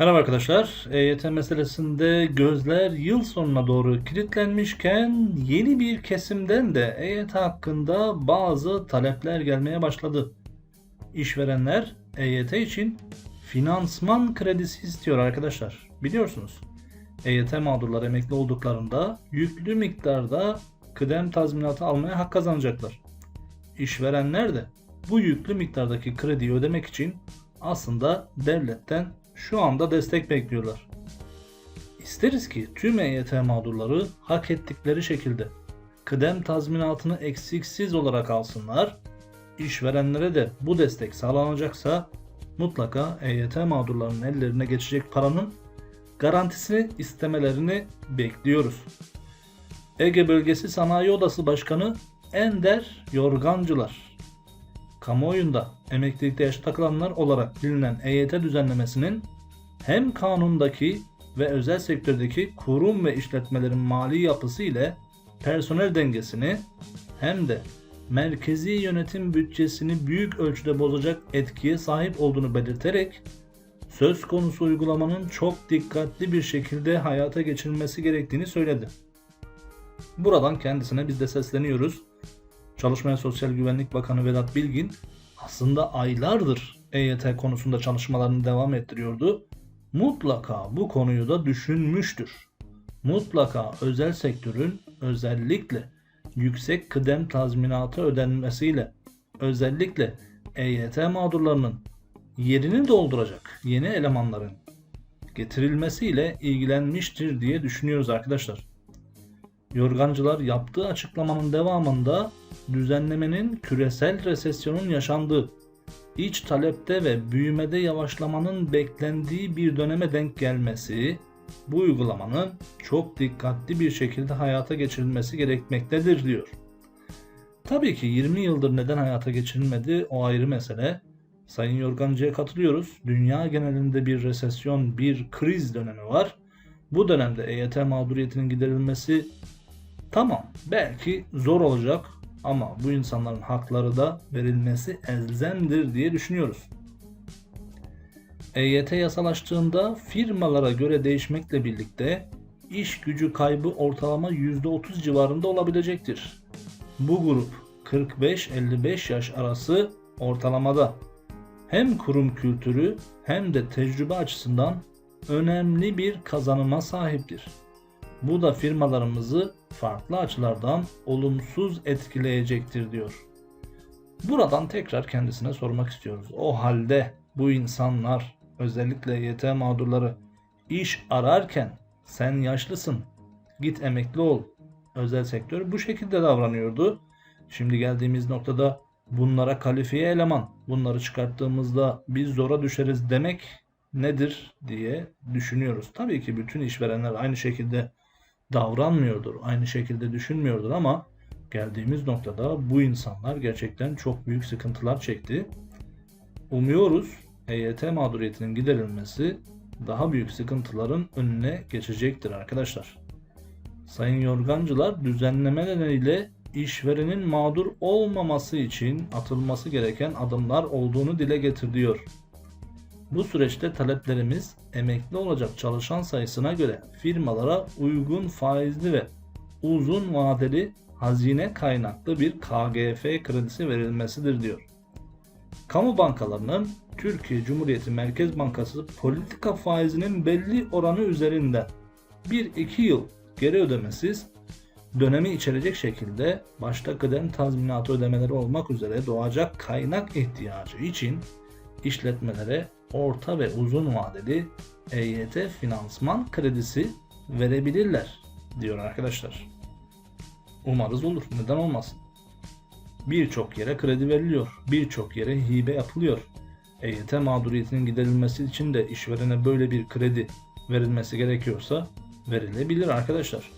Merhaba arkadaşlar. EYT meselesinde gözler yıl sonuna doğru kilitlenmişken yeni bir kesimden de EYT hakkında bazı talepler gelmeye başladı. İşverenler EYT için finansman kredisi istiyor arkadaşlar. Biliyorsunuz. EYT mağdurları emekli olduklarında yüklü miktarda kıdem tazminatı almaya hak kazanacaklar. İşverenler de bu yüklü miktardaki krediyi ödemek için aslında devletten şu anda destek bekliyorlar. İsteriz ki tüm EYT mağdurları hak ettikleri şekilde kıdem tazminatını eksiksiz olarak alsınlar. İşverenlere de bu destek sağlanacaksa mutlaka EYT mağdurlarının ellerine geçecek paranın garantisini istemelerini bekliyoruz. Ege Bölgesi Sanayi Odası Başkanı Ender Yorgancılar kamuoyunda emeklilikte yaş takılanlar olarak bilinen EYT düzenlemesinin hem kanundaki ve özel sektördeki kurum ve işletmelerin mali yapısı ile personel dengesini hem de merkezi yönetim bütçesini büyük ölçüde bozacak etkiye sahip olduğunu belirterek söz konusu uygulamanın çok dikkatli bir şekilde hayata geçirilmesi gerektiğini söyledi. Buradan kendisine biz de sesleniyoruz. Çalışma ve Sosyal Güvenlik Bakanı Vedat Bilgin aslında aylardır EYT konusunda çalışmalarını devam ettiriyordu. Mutlaka bu konuyu da düşünmüştür. Mutlaka özel sektörün özellikle yüksek kıdem tazminatı ödenmesiyle özellikle EYT mağdurlarının yerini dolduracak yeni elemanların getirilmesiyle ilgilenmiştir diye düşünüyoruz arkadaşlar. Yorgancılar yaptığı açıklamanın devamında düzenlemenin küresel resesyonun yaşandığı, iç talepte ve büyümede yavaşlamanın beklendiği bir döneme denk gelmesi, bu uygulamanın çok dikkatli bir şekilde hayata geçirilmesi gerekmektedir diyor. Tabii ki 20 yıldır neden hayata geçirilmedi o ayrı mesele. Sayın Yorgancı'ya katılıyoruz. Dünya genelinde bir resesyon, bir kriz dönemi var. Bu dönemde EYT mağduriyetinin giderilmesi tamam belki zor olacak ama bu insanların hakları da verilmesi elzemdir diye düşünüyoruz. EYT yasalaştığında firmalara göre değişmekle birlikte iş gücü kaybı ortalama %30 civarında olabilecektir. Bu grup 45-55 yaş arası ortalamada hem kurum kültürü hem de tecrübe açısından önemli bir kazanıma sahiptir. Bu da firmalarımızı farklı açılardan olumsuz etkileyecektir diyor. Buradan tekrar kendisine sormak istiyoruz. O halde bu insanlar özellikle YT mağdurları iş ararken sen yaşlısın git emekli ol. Özel sektör bu şekilde davranıyordu. Şimdi geldiğimiz noktada bunlara kalifiye eleman bunları çıkarttığımızda biz zora düşeriz demek nedir diye düşünüyoruz. Tabii ki bütün işverenler aynı şekilde davranmıyordur, aynı şekilde düşünmüyordur ama geldiğimiz noktada bu insanlar gerçekten çok büyük sıkıntılar çekti. Umuyoruz EYT mağduriyetinin giderilmesi daha büyük sıkıntıların önüne geçecektir arkadaşlar. Sayın Yorgancılar düzenleme nedeniyle işverenin mağdur olmaması için atılması gereken adımlar olduğunu dile getiriyor. Bu süreçte taleplerimiz emekli olacak çalışan sayısına göre firmalara uygun faizli ve uzun vadeli hazine kaynaklı bir KGF kredisi verilmesidir diyor. Kamu bankalarının Türkiye Cumhuriyeti Merkez Bankası politika faizinin belli oranı üzerinden 1-2 yıl geri ödemesiz dönemi içerecek şekilde başta kıdem tazminatı ödemeleri olmak üzere doğacak kaynak ihtiyacı için işletmelere orta ve uzun vadeli EYT finansman kredisi verebilirler diyor arkadaşlar. Umarız olur. Neden olmasın? Birçok yere kredi veriliyor. Birçok yere hibe yapılıyor. EYT mağduriyetinin giderilmesi için de işverene böyle bir kredi verilmesi gerekiyorsa verilebilir arkadaşlar.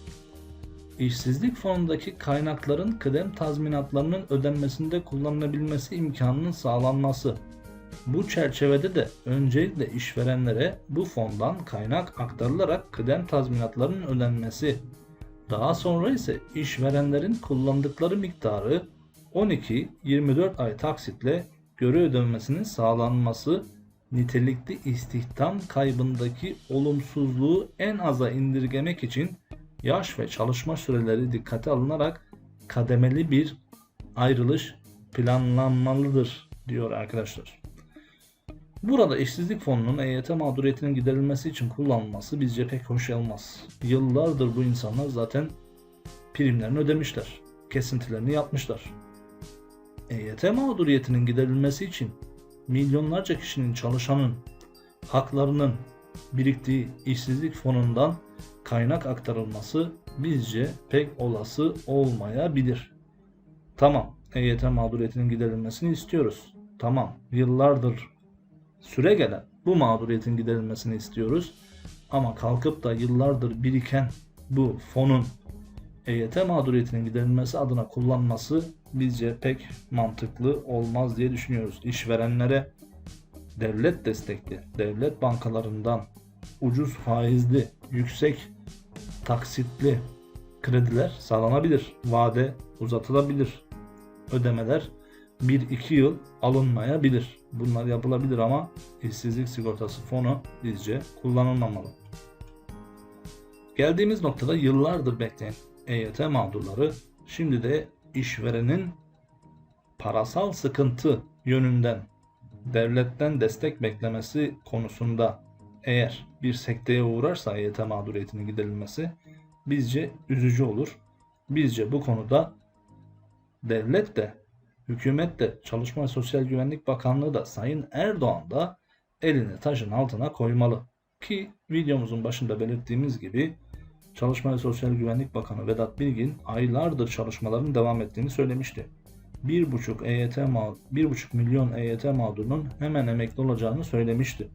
İşsizlik fonundaki kaynakların kıdem tazminatlarının ödenmesinde kullanılabilmesi imkanının sağlanması bu çerçevede de öncelikle işverenlere bu fondan kaynak aktarılarak kıdem tazminatlarının ödenmesi, daha sonra ise işverenlerin kullandıkları miktarı 12-24 ay taksitle göre ödenmesinin sağlanması nitelikli istihdam kaybındaki olumsuzluğu en aza indirgemek için yaş ve çalışma süreleri dikkate alınarak kademeli bir ayrılış planlanmalıdır diyor arkadaşlar. Burada işsizlik fonunun EYT mağduriyetinin giderilmesi için kullanılması bizce pek hoş olmaz. Yıllardır bu insanlar zaten primlerini ödemişler. Kesintilerini yapmışlar. EYT mağduriyetinin giderilmesi için milyonlarca kişinin çalışanın haklarının biriktiği işsizlik fonundan kaynak aktarılması bizce pek olası olmayabilir. Tamam, EYT mağduriyetinin giderilmesini istiyoruz. Tamam, yıllardır süre gelen bu mağduriyetin giderilmesini istiyoruz. Ama kalkıp da yıllardır biriken bu fonun EYT mağduriyetinin giderilmesi adına kullanması bizce pek mantıklı olmaz diye düşünüyoruz. İşverenlere devlet destekli, devlet bankalarından ucuz faizli, yüksek taksitli krediler sağlanabilir. Vade uzatılabilir. Ödemeler 1-2 yıl alınmayabilir. Bunlar yapılabilir ama işsizlik sigortası fonu bizce kullanılmamalı. Geldiğimiz noktada yıllardır bekleyen EYT mağdurları şimdi de işverenin parasal sıkıntı yönünden devletten destek beklemesi konusunda eğer bir sekteye uğrarsa EYT mağduriyetinin giderilmesi bizce üzücü olur. Bizce bu konuda devlet de hükümet de Çalışma ve Sosyal Güvenlik Bakanlığı da Sayın Erdoğan da elini taşın altına koymalı. Ki videomuzun başında belirttiğimiz gibi Çalışma ve Sosyal Güvenlik Bakanı Vedat Bilgin aylardır çalışmaların devam ettiğini söylemişti. 1,5 EYT mağ- 1,5 milyon EYT mağdurunun hemen emekli olacağını söylemişti.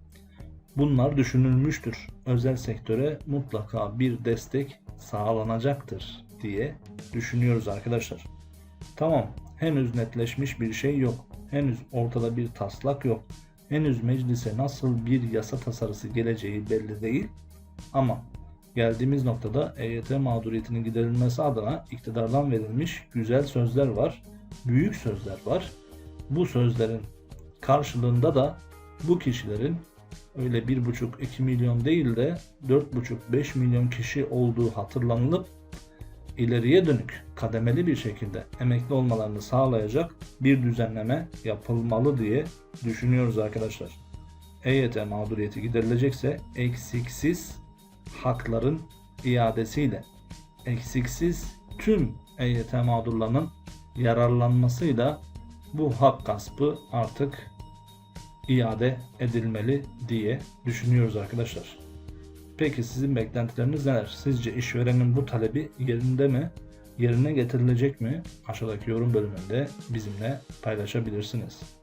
Bunlar düşünülmüştür. Özel sektöre mutlaka bir destek sağlanacaktır diye düşünüyoruz arkadaşlar. Tamam, henüz netleşmiş bir şey yok. Henüz ortada bir taslak yok. Henüz meclise nasıl bir yasa tasarısı geleceği belli değil. Ama geldiğimiz noktada EYT mağduriyetinin giderilmesi adına iktidardan verilmiş güzel sözler var. Büyük sözler var. Bu sözlerin karşılığında da bu kişilerin öyle 1,5-2 milyon değil de 4,5-5 milyon kişi olduğu hatırlanılıp ileriye dönük kademeli bir şekilde emekli olmalarını sağlayacak bir düzenleme yapılmalı diye düşünüyoruz arkadaşlar. EYT mağduriyeti giderilecekse eksiksiz hakların iadesiyle eksiksiz tüm EYT mağdurlarının yararlanmasıyla bu hak gaspı artık iade edilmeli diye düşünüyoruz arkadaşlar. Peki sizin beklentileriniz neler? Sizce işverenin bu talebi yerinde mi? Yerine getirilecek mi? Aşağıdaki yorum bölümünde bizimle paylaşabilirsiniz.